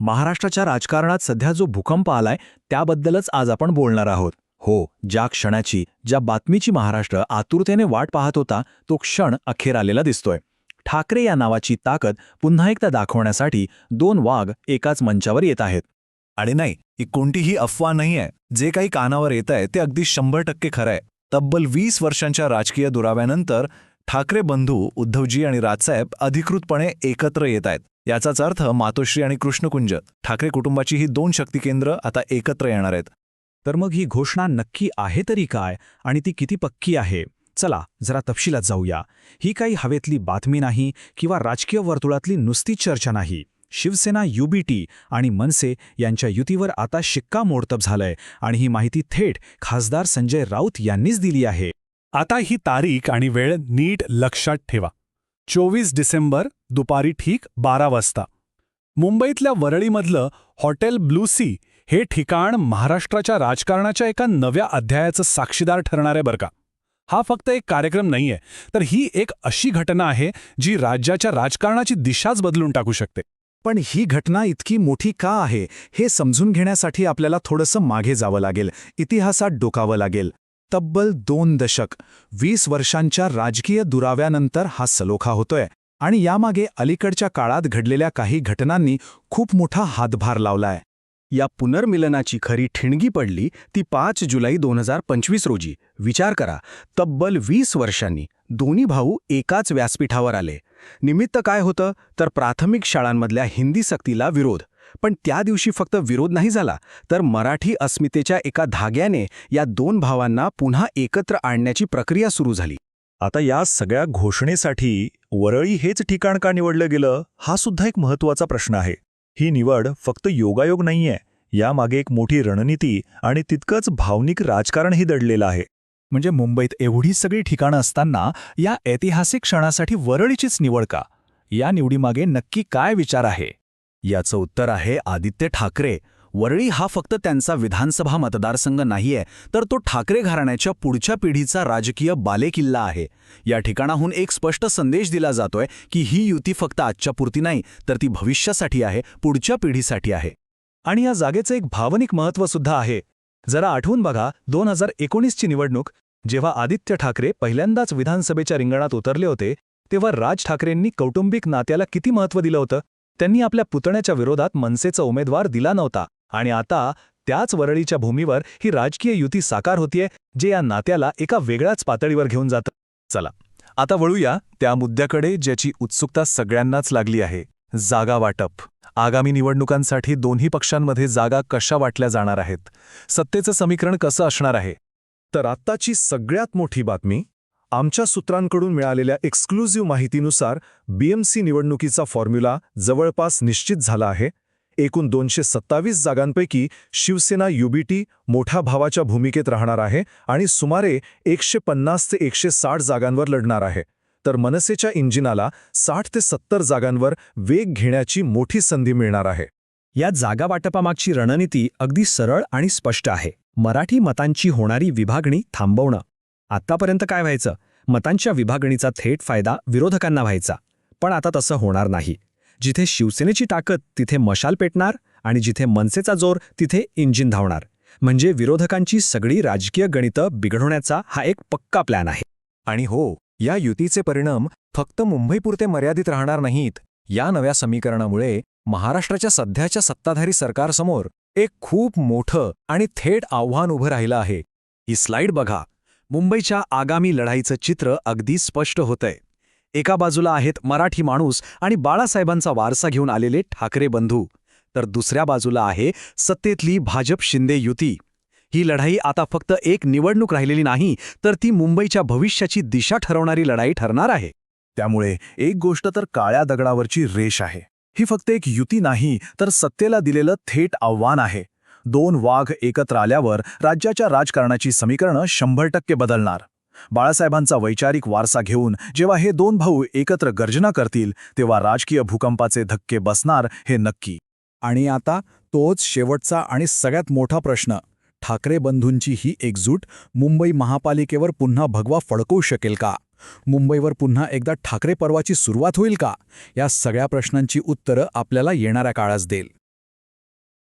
महाराष्ट्राच्या राजकारणात सध्या जो भूकंप आलाय त्याबद्दलच आज आपण बोलणार आहोत. हो ज्या क्षणाची ज्या बातमीची महाराष्ट्र आतुरतेने वाट पाहत होता तो क्षण अखेर आलेला दिसतोय. ठाकरे या नावाची ताकद पुन्हा एकदा दाखवण्यासाठी दोन वाघ एकाच मंचावर येत आहेत. आणि नाही ही कोणतीही अफवा नाहीये. जे काही कानावर येत आहे ते अगदी शंभर टक्के खरं आहे तब्बल वीस वर्षांच्या राजकीय दुराव्यानंतर ठाकरे बंधू उद्धवजी आणि राजसाहेब अधिकृतपणे एकत्र येत आहेत. याचाच अर्थ मातोश्री आणि कृष्णकुंज. ठाकरे कुटुंबाची ही दोन शक्ती केंद्र आता एकत्र येणार आहेत. तर मग ही घोषणा नक्की आहे तरी काय? आणि ती किती पक्की आहे? चला जरा तपशिलात जाऊया. ही काही हवेतली बातमी नाही किंवा राजकीय वर्तुळातली नुसती चर्चा नाही. शिवसेना युबीटी आणि मनसे यांच्या युतीवर आता शिक्कामोर्तब झालंय आणि ही माहिती थेट खासदार संजय राऊत यांनीच दिली आहे. आता ही तारीख आणि वेळ नीट लक्षात ठेवा. चोवीस डिसेंबर दुपारी ठीक बारा वाजता. मुंबईतल्या वरळीमधलं हॉटेल ब्लू सी हे ठिकाण महाराष्ट्राच्या राजकारणाच्या एका नव्या अध्यायाचं साक्षीदार ठरणार आहे बरं का? हा फक्त एक कार्यक्रम नाहीये तर ही एक अशी घटना आहे जी राज्याच्या राजकारणाची दिशाच बदलून टाकू शकते. पण ही घटना इतकी मोठी का आहे हे समजून घेण्यासाठी आपल्याला थोडंसं मागे जावं लागेल इतिहासात डोकावं लागेल. तब्बल दोन दशक वीस वर्षांच्या राजकीय दुराव्यानंतर हा सलोखा होतोय आणि यामागे अलीकडच्या काळात घडलेल्या काही घटनांनी खूप मोठा हातभार लावलाय. या पुनर्मिलनाची खरी ठिणगी पडली ती पाच जुलै दोन हजार पंचवीस रोजी. विचार करा तब्बल वीस वर्षांनी दोन्ही भाऊ एकाच व्यासपीठावर आले. निमित्त काय होतं? तर प्राथमिक शाळांमधल्या हिंदी सक्तीला विरोध. पण त्या दिवशी फक्त विरोध नाही झाला तर मराठी अस्मितेच्या एका धाग्याने या दोन भावांना पुन्हा एकत्र आणण्याची प्रक्रिया सुरू झाली. आता या सगळ्या घोषणेसाठी वरळी हेच ठिकाण का निवडलं गेलं हा सुद्धा एक महत्त्वाचा प्रश्न आहे. ही निवड फक्त योगायोग नाहीये यामागे एक मोठी रणनीती आणि तितकंच भावनिक राजकारणही दडलेलं आहे. म्हणजे मुंबईत एवढी सगळी ठिकाणं असताना या ऐतिहासिक क्षणासाठी वरळीचीच निवड का? या निवडीमागे नक्की काय विचार आहे? याचं उत्तर आहे आदित्य ठाकरे. वरळी हा फक्त त्यांचा विधानसभा मतदारसंघ नाहीये तर तो ठाकरे घराण्याच्या पुढच्या पिढीचा राजकीय बालेकिल्ला आहे. या ठिकाणाहून एक स्पष्ट संदेश दिला जातोय की ही युती फक्त आजच्या पुरती नाही तर ती भविष्यासाठी आहे पुढच्या पिढीसाठी आहे. आणि या जागेचं एक भावनिक महत्त्वसुद्धा आहे. जरा आठवून बघा दोन हजार एकोणीसची निवडणूक जेव्हा आदित्य ठाकरे पहिल्यांदाच विधानसभेच्या रिंगणात उतरले होते तेव्हा राज ठाकरेंनी कौटुंबिक नात्याला किती महत्त्व दिलं होतं? त्यांनी आपल्या पुतण्याच्या विरोधात मनसेचा उमेदवार दिला नव्हता. आणि आता त्याच वरळीच्या भूमीवर ही राजकीय युती साकार होतीये जे या नात्याला एका वेगळ्याच पातळीवर घेऊन जातं. चला आता वळूया त्या मुद्द्याकडे ज्याची उत्सुकता सगळ्यांनाच लागली आहे. जागा वाटप. आगामी निवडणुकांसाठी दोन्ही पक्षांमध्ये जागा कशा वाटल्या जाणार आहेत? सत्तेचं समीकरण कसं असणार आहे? तर आत्ताची सगळ्यात मोठी बातमी आमच्या सूत्रांकडून मिळालेल्या एक्सक्लुझिव्ह माहितीनुसार बीएमसी निवडणुकीचा फॉर्म्युला जवळपास निश्चित झाला आहे. एकूण दोनशे सत्तावीस जागांपैकी शिवसेना युबीटी मोठ्या भावाच्या भूमिकेत राहणार आहे आणि सुमारे एकशे पन्नास ते एकशे साठ जागांवर लढणार आहे. तर मनसेच्या इंजिनाला साठ ते सत्तर जागांवर वेग घेण्याची मोठी संधी मिळणार आहे. या जागा वाटपामागची रणनीती अगदी सरळ आणि स्पष्ट आहे. मराठी मतांची होणारी विभागणी थांबवणं. आत्तापर्यंत काय व्हायचं? मतांच्या विभागणीचा थेट फायदा विरोधकांना व्हायचा. पण आता तसं होणार नाही. जिथे शिवसेनेची ताकद तिथे मशाल पेटणार आणि जिथे मनसेचा जोर तिथे इंजिन धावणार. म्हणजे विरोधकांची सगळी राजकीय गणितं बिघडवण्याचा हा एक पक्का प्लॅन आहे. आणि हो या युतीचे परिणाम फक्त मुंबईपुरते मर्यादित राहणार नाहीत. या नव्या समीकरणामुळे महाराष्ट्राच्या सध्याच्या सत्ताधारी सरकारसमोर एक खूप मोठं आणि थेट आव्हान उभं राहिलं आहे. ही स्लाईड बघा. मुंबईच्या आगामी लढाईचं चित्र अगदी स्पष्ट होतंय. एका बाजूला आहेत मराठी माणूस आणि बाळासाहेबांचा वारसा घेऊन आलेले ठाकरे बंधू. तर दुसऱ्या बाजूला आहे सत्तेतली भाजप शिंदे युती. ही लढाई आता फक्त एक निवडणूक राहिलेली नाही तर ती मुंबईच्या भविष्याची दिशा ठरवणारी लढाई ठरणार आहे. त्यामुळे एक गोष्ट तर काळ्या दगडावरची रेष आहे. ही फक्त एक युती नाही तर सत्तेला दिलेलं थेट आव्हान आहे. दोन वाघ एकत्र आल्यावर राज्याच्या राजकारणाची समीकरणं शंभर टक्के बदलणार. बाळासाहेबांचा वैचारिक वारसा घेऊन जेव्हा हे दोन भाऊ एकत्र गर्जना करतील तेव्हा राजकीय भूकंपाचे धक्के बसणार हे नक्की. आणि आता तोच शेवटचा आणि सगळ्यात मोठा प्रश्न. ठाकरे बंधूंची ही एकजूट मुंबई महापालिकेवर पुन्हा भगवा फडकवू शकेल का? मुंबईवर पुन्हा एकदा ठाकरे पर्वाची सुरुवात होईल का? या सगळ्या प्रश्नांची उत्तरं आपल्याला येणाऱ्या काळास देईल.